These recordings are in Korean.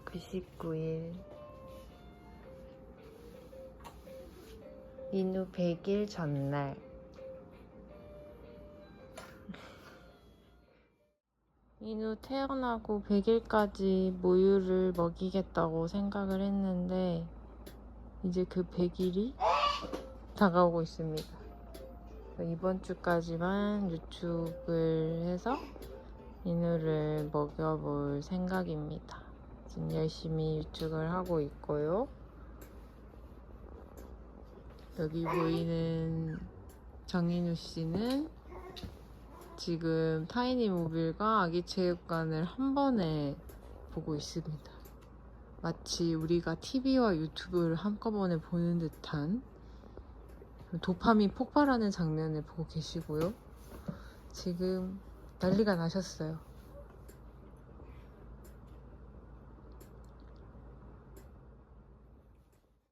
3월 99일 인우 100일 전날 인우 태어나고 100일까지 모유를 먹이겠다고 생각을 했는데 이제 그 100일이 다가오고 있습니다. 이번 주까지만 유축을 해서 인우를 먹여볼 생각입니다. 지금 열심히 유축을 하고 있고요. 여기 보이는 정인우 씨는 지금 타이니 모빌과 아기 체육관을 한 번에 보고 있습니다. 마치 우리가 TV와 유튜브를 한꺼번에 보는 듯한 도파민 폭발하는 장면을 보고 계시고요. 지금 난리가 나셨어요.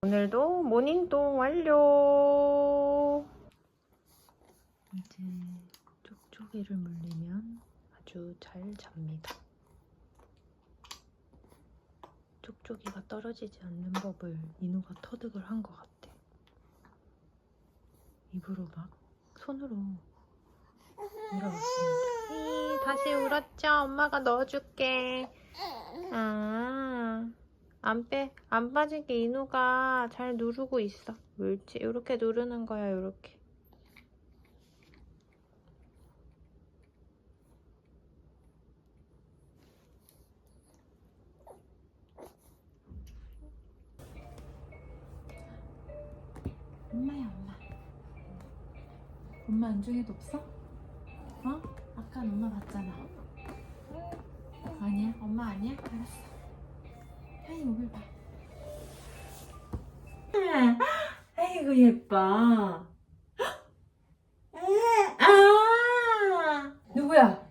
오늘도 모닝동 완료! 이제 쪽쪽이를 물리면 아주 잘 잡니다. 쪽쪽이가 떨어지지 않는 법을 인우가 터득을 한 것 같아. 입으로 막 손으로 울어봤습니다. 이, 다시 울었죠? 엄마가 넣어줄게. 아, 안 빼, 안 빠지게 인우가 잘 누르고 있어. 옳지. 이렇게 누르는 거야, 이렇게. 엄마야, 엄마. 엄마 안중에도 없어? 어? 아까 엄마 봤잖아. 아니야? 엄마 아니야? 알았어. 하이 목을 봐. 아이고 예뻐. 아 누구야?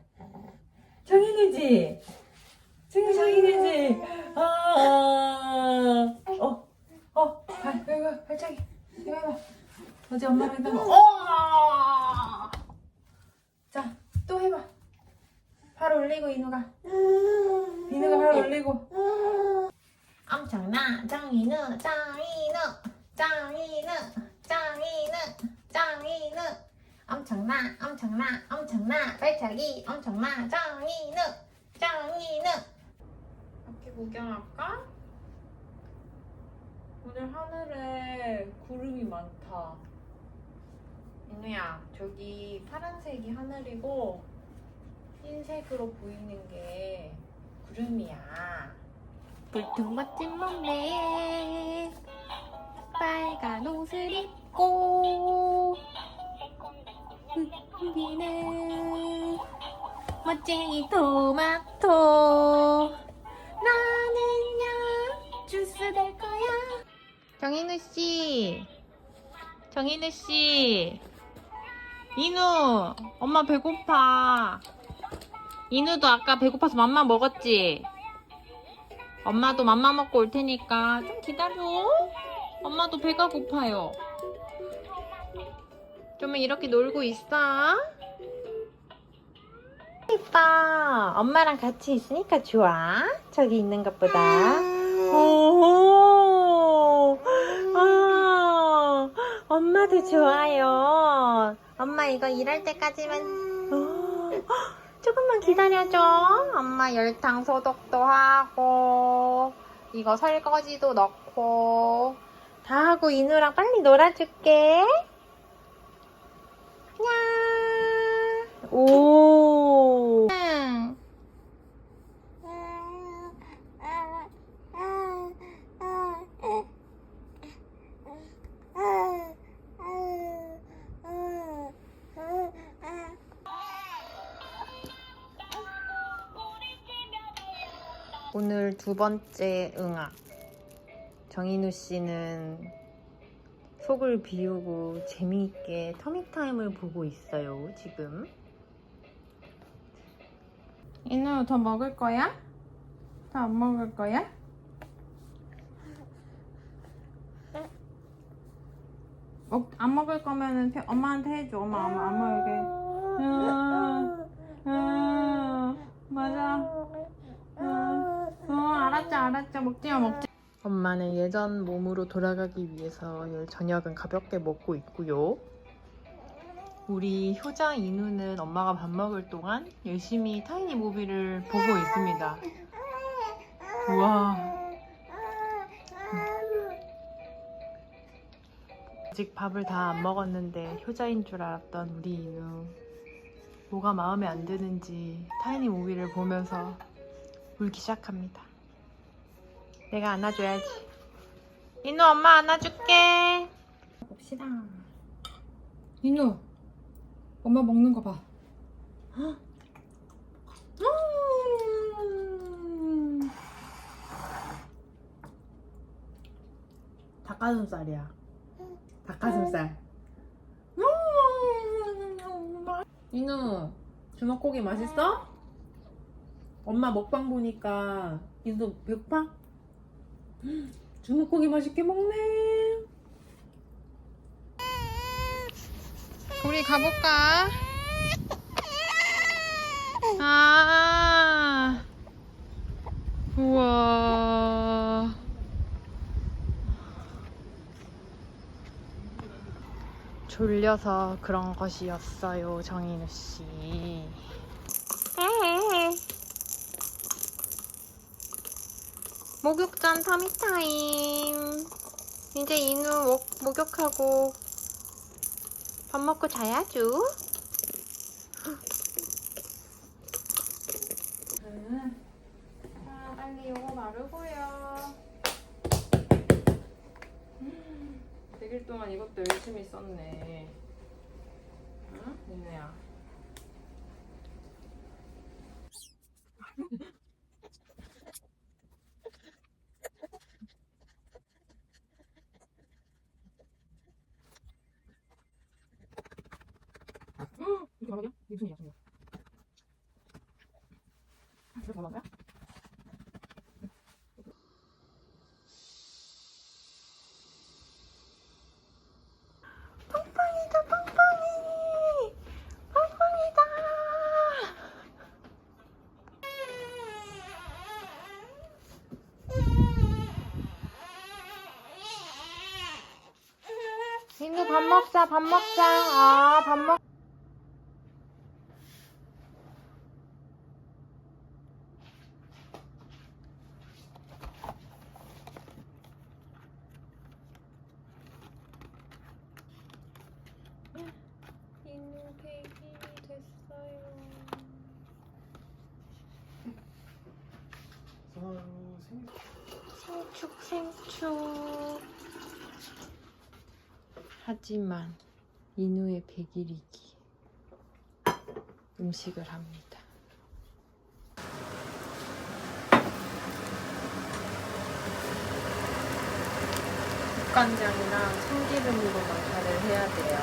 정인이지. 정인 정인이지. 아. 어. 어. 발 이거 발차기. 이거 해봐. 어제 엄마랑 했던 거. 어. 자, 또 해봐. 팔 올리고 인우가. 인우가 팔 올리고. 엄청나 정인우 정인우 정인우 정인우 정인우. 엄청나 엄청나 엄청나. 발차기 엄청나. 정인우 정인우. 밖에 구경할까? 오늘 하늘에 구름이 많다. 인우야 저기 파란색이 하늘이고 흰색으로 보이는 게 구름이야 불통 멋진 몸매에 빨간 옷을 입고 우리는 멋쟁이 토마토. 나는야 주스 될 거야. 정인우 씨. 정인우 씨. 인우 엄마 배고파. 인우도 아까 배고파서 맘마 먹었지? 엄마도 맘마 먹고 올 테니까 좀 기다려. 엄마도 배가 고파요. 좀 이렇게 놀고 있어. 이뻐. 엄마랑 같이 있으니까 좋아. 저기 있는 것보다. 오, 아, 엄마도 좋아요. 엄마 이거 일할 때까지만. 어, 조금만 기다려줘. 엄마 열탕 소독도 하고, 이거 설거지도 넣고, 다 하고 인우랑 빨리 놀아줄게. 냐. 오. 두 번째 응아. 정인우 씨는 속을 비우고 재미있게 터미타임을 보고 있어요, 지금. 인우, 더 먹을 거야? 더 안 먹을 거야? 먹, 안 먹을 거면 엄마한테 해줘. 엄마, 엄마 안 먹을게. 알았죠? 먹지마 먹지 엄마는 예전 몸으로 돌아가기 위해서 저녁은 가볍게 먹고 있고요. 우리 효자 인우는 엄마가 밥 먹을 동안 열심히 타이니 모비를 보고 있습니다. 우와. 아직 밥을 다 안 먹었는데 효자인 줄 알았던 우리 인우 뭐가 마음에 안 드는지 타이니 모비를 보면서 울기 시작합니다. 내가 안아줘야지. 인우 엄마 안아줄게. 봅시다. 인우 엄마 먹는 거 봐. 헉. 음. 닭가슴살이야. 닭가슴살. 음. 인우 주먹고기 맛있어? 엄마 먹방 보니까 인우 배고파? 주먹고기 맛있게 먹네. 우리 가볼까? 아, 우와. 졸려서 그런 것이었어요, 정인우 씨. 목욕전 타미타임. 이제 인우 목, 목욕하고 밥 먹고 자야죠. 자, 빨리 요거 바르고요. 100일 동안 이것도 열심히 썼네. 응? 인우야. 이거 가방이야? 이게 무슨 일이야? 이거 가방이야? 팡팡이다 팡팡이 팡팡이다 인우 밥 먹자 밥 먹자. 아 밥 먹 인우 백일이 됐어요. 아유, 생 생축 생축 하지만 인우의 백일이기. 음식을 합니다. 국간장이랑 참기름으로 마사를 해야 돼요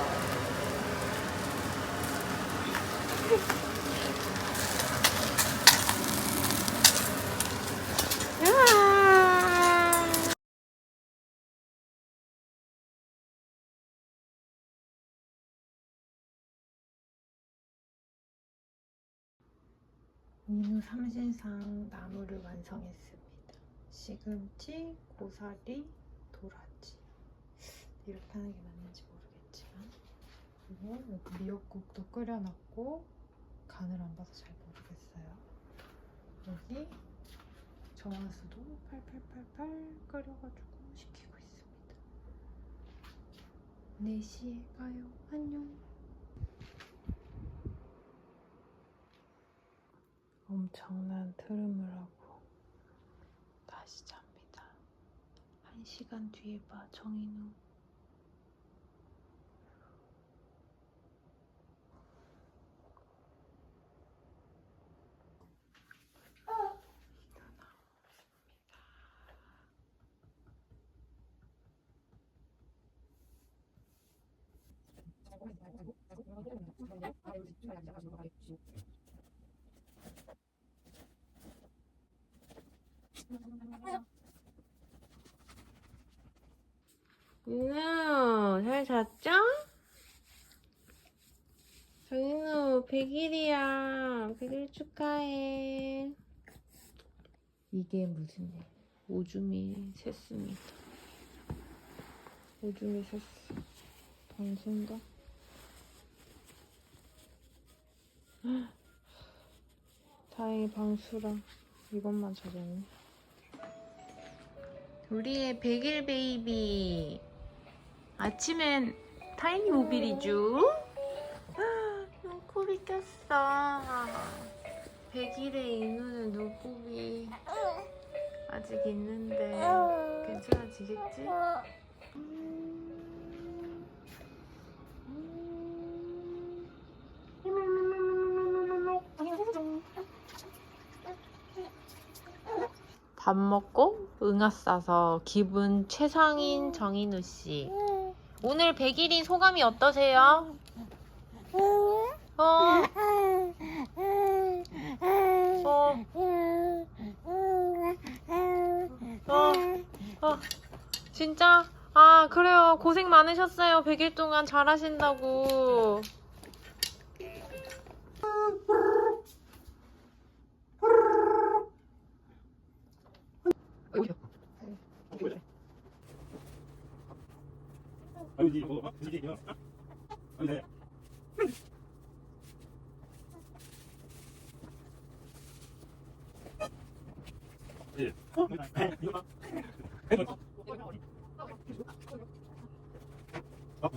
민우 삼신상 나무를 완성했습니다. 시금치, 고사리, 도라지 이렇게 하는 게 맞는지 모르겠지만 그리고 여기 미역국도 끓여놨고 간을 안 봐서 잘 모르겠어요. 여기 정화수도 팔팔팔팔 끓여가지고 식히고 있습니다. 4시에 가요. 안녕. 엄청난 트름을 하고 다시 잡니다. 한 시간 뒤에 봐, 정인우. 민우, 잘 잤죠? 정인우, 100일이야. 100일 축하해. 이게 무슨 일? 오줌이 샜습니다. 오줌이 샜어. 헉, 다행히 방수라 이것만 찾았네. 우리의 백일 베이비. 아침엔 타이니 모빌이죠. 눈곱이 꼈어. 백일의 인우는 눈곱이 아직 있는데 괜찮아지겠지? 밥 먹고 응아 싸서 기분 최상인 정인우 씨. 오늘 100일인 소감이 어떠세요? 어? 어? 어? 어? 진짜? 아, 그래요. 고생 많으셨어요. 100일 동안 잘하신다고. 아유, 니 이거, 이게 이거. 아니, 네. 예. 어? 이거 봐. 아,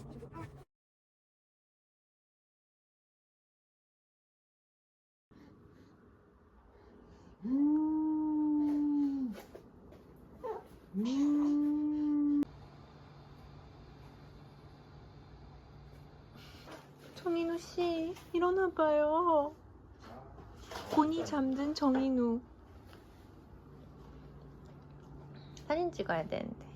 정인우 씨, 일어나 봐요. 곤히 잠든 정인우. 사진 찍어야 되는데.